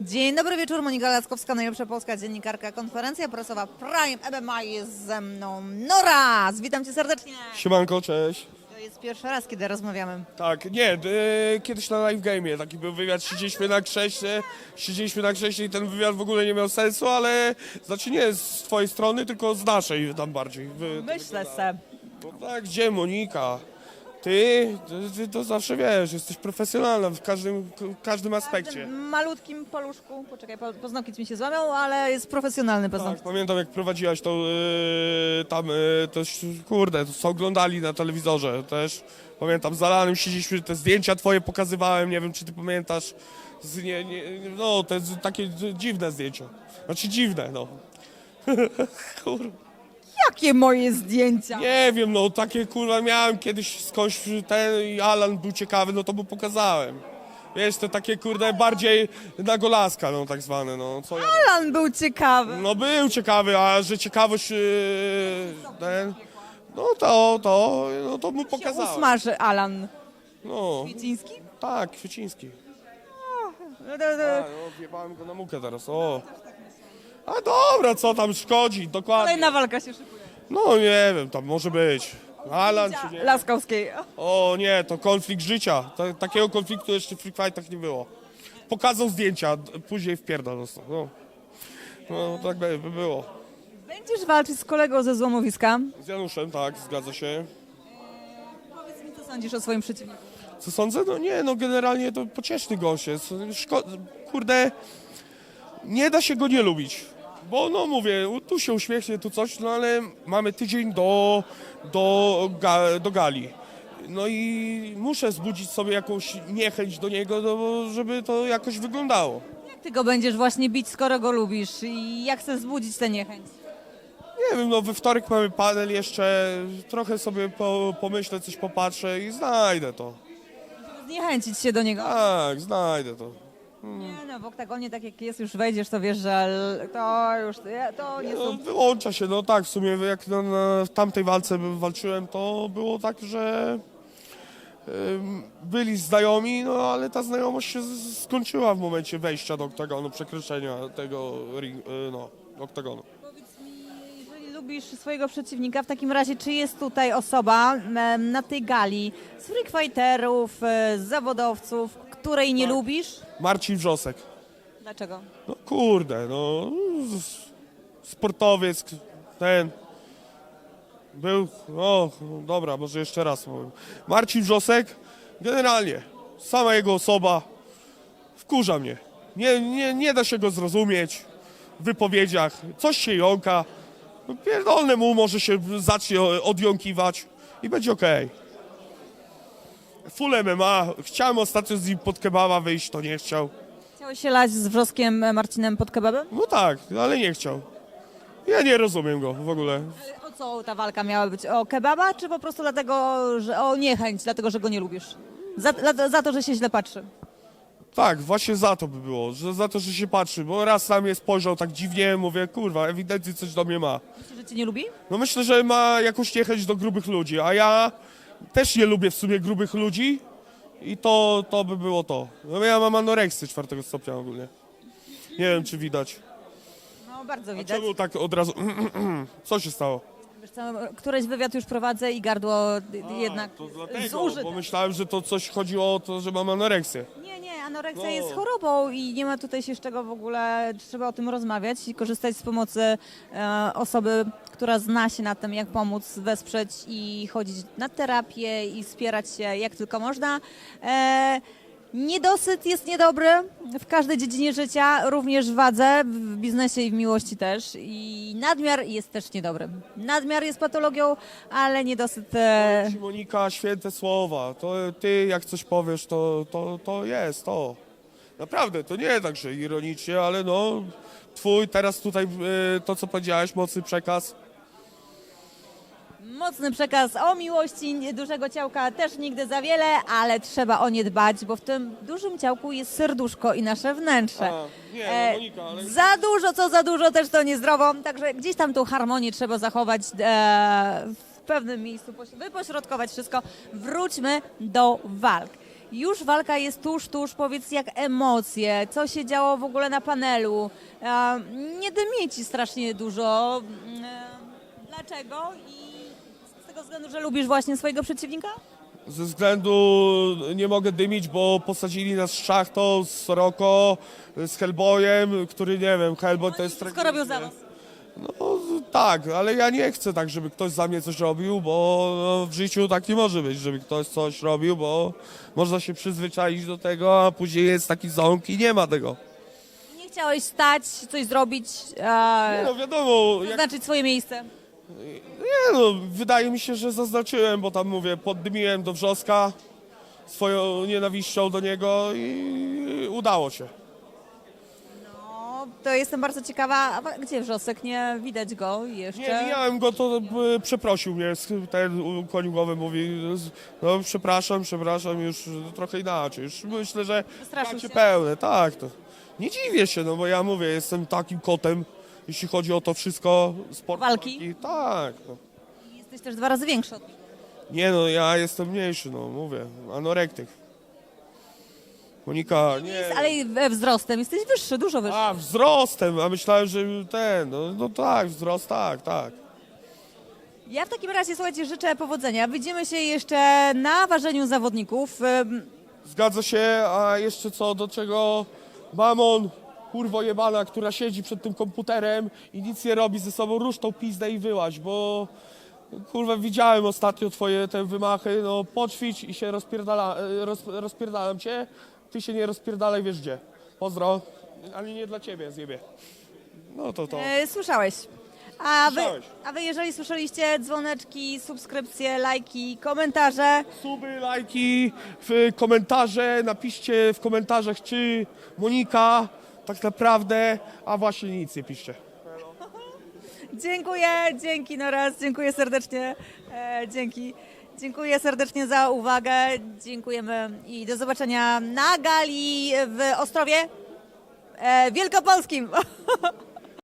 Dzień dobry wieczór, Monika Laskowska, najlepsza polska dziennikarka, konferencja prasowa Prime MMA jest ze mną Nora! Witam cię serdecznie! Siemanko, cześć. To jest pierwszy raz, kiedy rozmawiamy. Tak, nie, d- kiedyś na live game'ie taki był wywiad, siedzieliśmy na krześle, siedzieliśmy na krześle i ten wywiad w ogóle nie miał sensu, ale znaczy nie z twojej strony, tylko z naszej tam bardziej. Wy- Myślę se. No tak, gdzie Monika? Ty, ty, ty to zawsze wiesz, jesteś profesjonalna w każdym, w każdym W aspekcie. malutkim paluszku, poczekaj, po- paznokcie mi się złamią, ale jest profesjonalny Tak, paznokcie. pamiętam jak prowadziłaś to yy, tam, yy, to ś- kurde, to co oglądali na telewizorze też. Pamiętam, z Alanem siedzieliśmy, te zdjęcia twoje pokazywałem, nie wiem czy ty pamiętasz. Z, nie, nie, no, te z, takie dziwne zdjęcia. Znaczy dziwne, no. Kurwa. Jakie moje zdjęcia! Nie wiem, no takie kurwa miałem kiedyś skądś ten i Alan był ciekawy, no to mu pokazałem. Wiesz, te takie kurde bardziej na golaska, no tak zwane, no. Co ja... Alan był ciekawy. No był ciekawy, a że ciekawość yy, ten, no to, to, no to mu Się pokazałem. usmaży Alan. No, Kwieciński? tak, Kwieciński. No, to- A, to- no, wjebałem go na mukę teraz, o. A dobra, co tam szkodzi, dokładnie. Kolejna walka się szykuje. No nie wiem, tam może być. Alan czy nie? Laskowskiej. O nie, to konflikt życia. Ta, takiego konfliktu jeszcze w Free Fightach nie było. Pokazał zdjęcia, d- później dostał. No, no tak by, by było. Będziesz walczyć z kolegą ze złomowiska. Z Januszem, tak, zgadza się. Powiedz mi, co sądzisz o swoim przeciwniku. Co sądzę? No nie, no generalnie to pocieszny gość jest. Szko- kurde, nie da się go nie lubić. Bo no mówię, tu się uśmiechnie, tu coś, no ale mamy tydzień do, do, ga, do gali. No i muszę zbudzić sobie jakąś niechęć do niego, no, żeby to jakoś wyglądało. Jak ty go będziesz właśnie bić, skoro go lubisz? I jak chcesz zbudzić tę niechęć? Nie wiem, no we wtorek mamy panel jeszcze, trochę sobie po, pomyślę, coś popatrzę i znajdę to. Zniechęcić się do niego. Tak, znajdę to. Nie no, w oktagonie tak jak jest, już wejdziesz, to wiesz, że l- to już, to nie No, są... wyłącza się, no tak, w sumie jak na, na w tamtej walce walczyłem, to było tak, że byli znajomi, no ale ta znajomość się z- skończyła w momencie wejścia do oktagonu, przekroczenia tego ring, y, no, oktagonu. Powiedz mi, jeżeli lubisz swojego przeciwnika, w takim razie czy jest tutaj osoba em, na tej gali z freak fighterów, e, z zawodowców, której nie lubisz? Marcin Wrzosek. Dlaczego? No kurde, no s- sportowiec, ten był, o dobra, może jeszcze raz powiem. Marcin Wrzosek, generalnie, sama jego osoba wkurza mnie. Nie, nie, nie da się go zrozumieć w wypowiedziach, coś się jąka. No, Pierdolne mu może się zacznie odjąkiwać i będzie okej. Full MMA, chciałem ostatnio z nim pod kebaba wyjść, to nie chciał. Chciałeś się lać z wrzoskiem e, Marcinem pod kebabem? No tak, ale nie chciał. Ja nie rozumiem go w ogóle. O co ta walka miała być? O kebaba, czy po prostu dlatego, że o niechęć, dlatego, że go nie lubisz? Za, za, za to, że się źle patrzy. Tak, właśnie za to by było, że za to, że się patrzy, bo raz na mnie spojrzał tak dziwnie, mówię, kurwa, ewidentnie coś do mnie ma. Myślisz, że cię nie lubi? No myślę, że ma jakąś niechęć do grubych ludzi, a ja też nie lubię w sumie grubych ludzi i to, to by było to. No ja mam anoreksję czwartego stopnia ogólnie. Nie wiem, czy widać. No, bardzo A widać. czemu tak od razu... Co się stało? Wiesz co, któreś wywiad już prowadzę i gardło d- jednak To dlatego, zużyte. bo myślałem, że to coś chodziło o to, że mam anoreksję. Nie, anoreksja No. jest chorobą i nie ma tutaj się z czego w ogóle, trzeba o tym rozmawiać i korzystać z pomocy e, osoby, która zna się na tym, jak pomóc, wesprzeć i chodzić na terapię i wspierać się jak tylko można. E, Niedosyt jest niedobry w każdej dziedzinie życia, również w wadze, w biznesie i w miłości też. I nadmiar jest też niedobry. Nadmiar jest patologią, ale niedosyt... E, Ci, Monika, święte słowa. To ty jak coś powiesz, to, to, to jest to. Naprawdę, to nie tak, że ironicznie, ale no twój teraz tutaj y, to, co powiedziałeś, mocny przekaz. Mocny przekaz o miłości dużego ciałka też nigdy za wiele, ale trzeba o nie dbać, bo w tym dużym ciałku jest serduszko i nasze wnętrze. A, nie, no Monika, ale... Za dużo, co za dużo, też to niezdrowo. Także gdzieś tam tą harmonię trzeba zachować e, w pewnym miejscu, poś- wypośrodkować wszystko. Wróćmy do walk. Już walka jest tuż, tuż. Powiedz, jak emocje, co się działo w ogóle na panelu. E, Nie dymie ci strasznie dużo. E, Dlaczego? I tego względu, że lubisz właśnie swojego przeciwnika? Ze względu nie mogę dymić, bo posadzili nas z Szachtą, z Soroko, z Hellboyem, który nie wiem, Hellboy to jest Wszystko robią za was. No tak, ale ja nie chcę tak, żeby ktoś za mnie coś robił, bo no, w życiu tak nie może być, żeby ktoś coś robił, bo można się przyzwyczaić do tego, a później jest taki ząg i nie ma tego. Nie chciałeś stać, coś zrobić, e, no wiadomo, jak, zaznaczyć swoje miejsce. Nie no, wydaje mi się, że zaznaczyłem, bo tam mówię, poddymiłem do wrzoska swoją nienawiścią do niego i udało się. No, to jestem bardzo ciekawa. A gdzie wrzosek? Nie widać go jeszcze. Nie, mijałem go, to e, przeprosił mnie, ten u- koń głowy mówi, no przepraszam, przepraszam, już trochę inaczej, już myślę, że Wystraszył macie się? pełne, tak, to. Nie dziwię się, no bo ja mówię, jestem takim kotem, jeśli chodzi o to wszystko, sport Walki? tak, no. Jesteś też dwa razy większy od niego. Nie no, ja jestem mniejszy, no mówię, anorektyk. Monika, nie. Ale i we wzrostem jesteś wyższy, dużo wyższy. A, wzrostem, a myślałem, że ten, no, no tak, wzrost, tak, tak. Ja w takim razie, słuchajcie, życzę powodzenia. Widzimy się jeszcze na ważeniu zawodników. Ym, Zgadza się, a jeszcze co do czego mamon, kurwo jebana, która siedzi przed tym komputerem i nic nie robi ze sobą, rusz tą pizdę i wyłaź, bo kurwa widziałem ostatnio twoje te wymachy, no poćwicz i się rozpierdala, e, roz, rozpierdalam cię, ty się nie rozpierdalaj, wiesz gdzie. Pozdro, ale nie dla ciebie, zjebie. No to to. E, słyszałeś. A wy, Słyszałeś. a wy, jeżeli słyszeliście, dzwoneczki, subskrypcje, lajki, komentarze. Suby, lajki, w komentarze, napiszcie w komentarzach, czy Monika tak naprawdę, a właśnie nic nie piszcie. Dziękuję, dzięki no raz, dziękuję serdecznie. E, dzięki. Dziękuję serdecznie za uwagę. Dziękujemy i do zobaczenia na gali w Ostrowie e, Wielkopolskim.